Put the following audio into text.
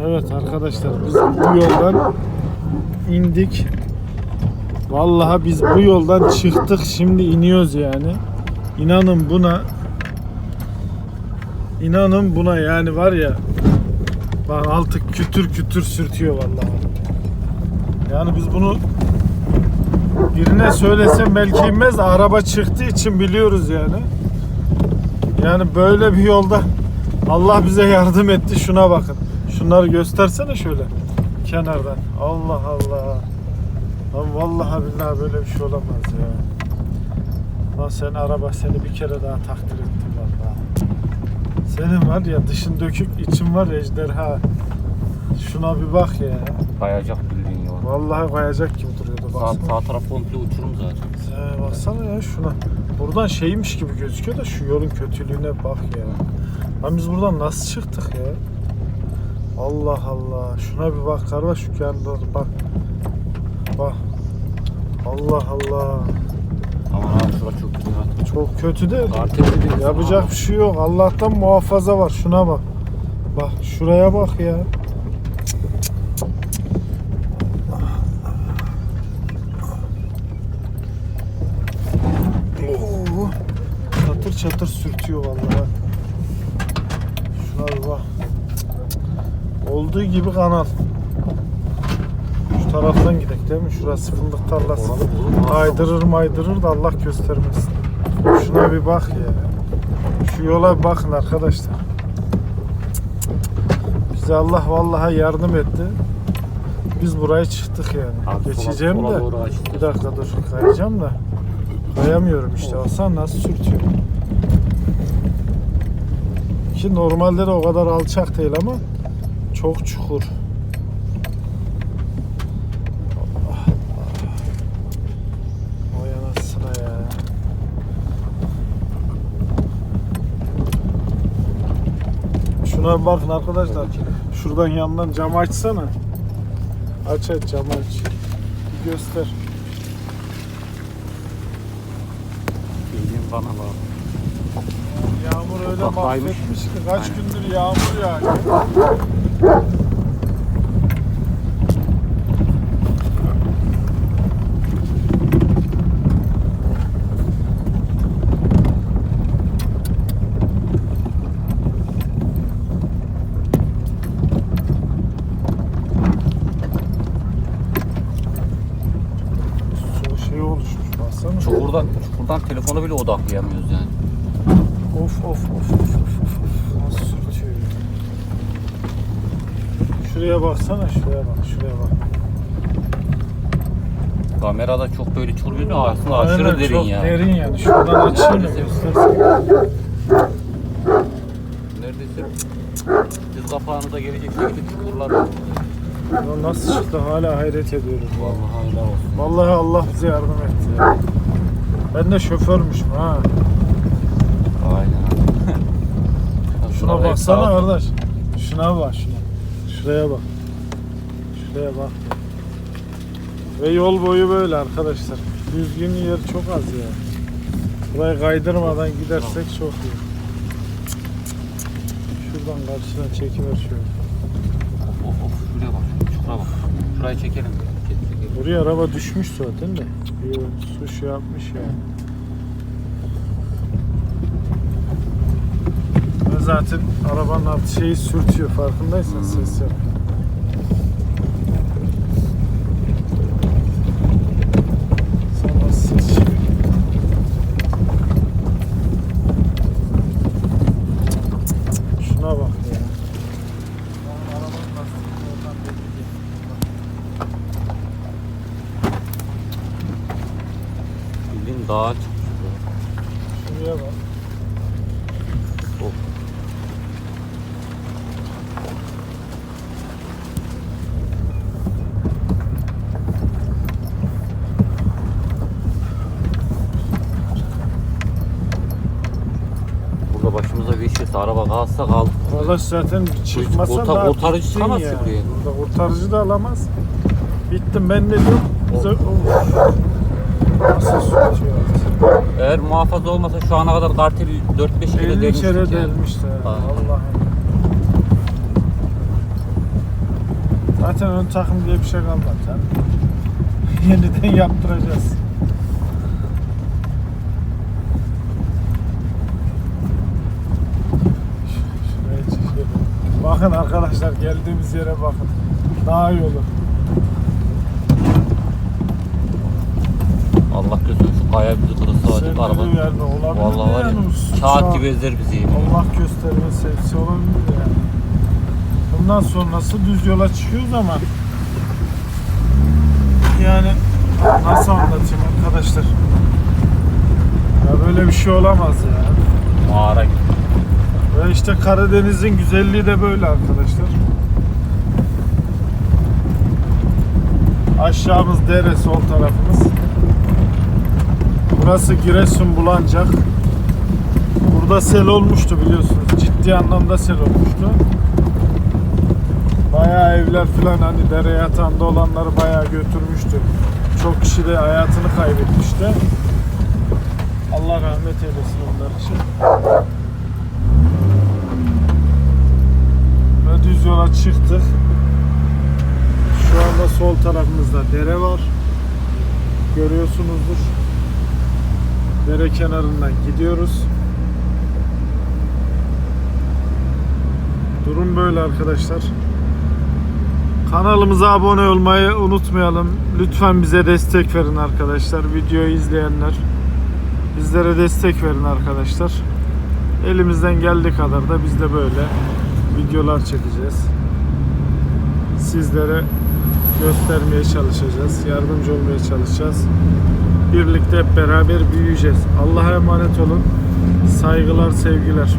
Evet arkadaşlar biz bu yoldan indik. Vallahi biz bu yoldan çıktık şimdi iniyoruz yani. İnanın buna İnanın buna yani var ya bak altı kütür kütür sürtüyor vallahi. Yani biz bunu birine söylesem belki inmez araba çıktığı için biliyoruz yani. Yani böyle bir yolda Allah bize yardım etti. Şuna bakın. Şunları göstersene şöyle kenardan. Allah Allah. Lan vallahi billahi böyle bir şey olamaz ya. Lan sen araba seni bir kere daha takdir ettim vallahi. Senin var ya dışın dökük için var ya ejderha. Şuna bir bak ya. Kayacak bildiğin yol. Vallahi kayacak gibi duruyordu. Sağ, Baksana. sağ taraf komple uçurum zaten. Ee, baksana ya şuna. Buradan şeymiş gibi gözüküyor da şu yolun kötülüğüne bak ya. Lan biz buradan nasıl çıktık ya? Allah Allah. Şuna bir bak kardeş şu kenarda bak. Bak. Allah Allah. Aman abi şura çok güzel. Çok kötü de değil. yapacak bir şey yok. Allah'tan muhafaza var. Şuna bak. Bak şuraya bak ya. Oo, çatır çatır sürtüyor vallahi. Şuna bir bak. Olduğu gibi kanal. Şu taraftan gidelim değil mi? Şurası fındık tarlası. Kaydırır maydırır da Allah göstermesin. Şuna bir bak ya. Şu yola bir bakın arkadaşlar. Bize Allah vallahi yardım etti. Biz buraya çıktık yani. Abi sola- Geçeceğim sola de. doğru açtı. Bir dakika dur kayacağım da. Kayamıyorum işte. Baksana nasıl sürtüyor. Ki normalde de o kadar alçak değil ama çok çukur. Allah Allah. Vay anasına ya. Şuna bir bakın arkadaşlar. Şuradan yandan camı açsana. Aç aç camı aç. Bir göster. Bildiğin bana bak. Yağmur öyle Ufaklaymış. mahvetmiş ki kaç gündür yağmur yağıyor. Şey. Çukurdan, çukurdan telefonu bile odaklayamıyoruz yani. Of of of of. Nasıl sürtüyor ya. Şuraya baksana şuraya bak şuraya bak. Kamerada çok böyle çukur gözüküyor aslında aşırı Aynen, derin çok ya. derin yani. Şuradan açayım mı Maalesef. göstersen. Neredeyse diz kapağını da gelecek şekilde çukurlar. Ya nasıl çıktı hala hayret ediyorum. Vallahi helal olsun. Vallahi Allah bize yardım etti ya. Ben de şoförmüşüm ha. Aynen. Şuna baksana kardeş. Şuna bak şuna. Şuraya bak. Şuraya bak. Ve yol boyu böyle arkadaşlar. Düzgün yer çok az ya. Burayı kaydırmadan gidersek çok iyi. Şuradan karşıdan çekiver şöyle. Of of of şuraya bak. Çukura bak. Şurayı çekelim. Çek- çekelim. Buraya araba düşmüş zaten de. Yo, su şey yapmış yani. Zaten arabanın altı şeyi sürtüyor farkındaysan ses yap. Sana ses şey. Şuna bak ya. Bildiğin dağa çıkmış. Şuraya bak. Başımıza bir iş yoksa araba kalsa kaldı. Arkadaş zaten çıkmasa kurtar- daha kurtarıcı bittin çıkamaz ki ya. buraya. Burada kurtarıcı da alamaz. Bittim ben ne diyorum? Bize... Of. Nasıl sürtüyor? Eğer muhafaza olmasa şu ana kadar karteli 4-5 kere 50 demiştik kere yani. delmişti. Allah'ım. Zaten ön takım diye bir şey kalmadı. Yeniden yaptıracağız. Şuraya çekelim. Bakın arkadaşlar geldiğimiz yere bakın. Dağ yolu. Allah gözünü şu kaya bizi kırılsa acık araba. Vallahi var ya kağıt gibi ezer bizi yemin. Allah göstermesi hepsi olabilir yani. Bundan sonrası düz yola çıkıyoruz ama yani nasıl anlatayım arkadaşlar? Ya böyle bir şey olamaz ya. Mağara gibi. Ve işte Karadeniz'in güzelliği de böyle arkadaşlar. Aşağımız dere, sol tarafımız. Burası Giresun Bulancak. Burada sel olmuştu biliyorsunuz. Ciddi anlamda sel olmuştu. Bayağı evler falan hani dere yatağında olanları bayağı götürmüştü. Çok kişi de hayatını kaybetmişti. Allah rahmet eylesin onlar için. Düz yola çıktık. Şu anda sol tarafımızda dere var. Görüyorsunuzdur. Dere kenarından gidiyoruz. Durum böyle arkadaşlar. Kanalımıza abone olmayı unutmayalım. Lütfen bize destek verin arkadaşlar. Videoyu izleyenler. Bizlere destek verin arkadaşlar. Elimizden geldiği kadar da biz de böyle videolar çekeceğiz. Sizlere göstermeye çalışacağız. Yardımcı olmaya çalışacağız. Birlikte hep beraber büyüyeceğiz. Allah'a emanet olun. Saygılar, sevgiler.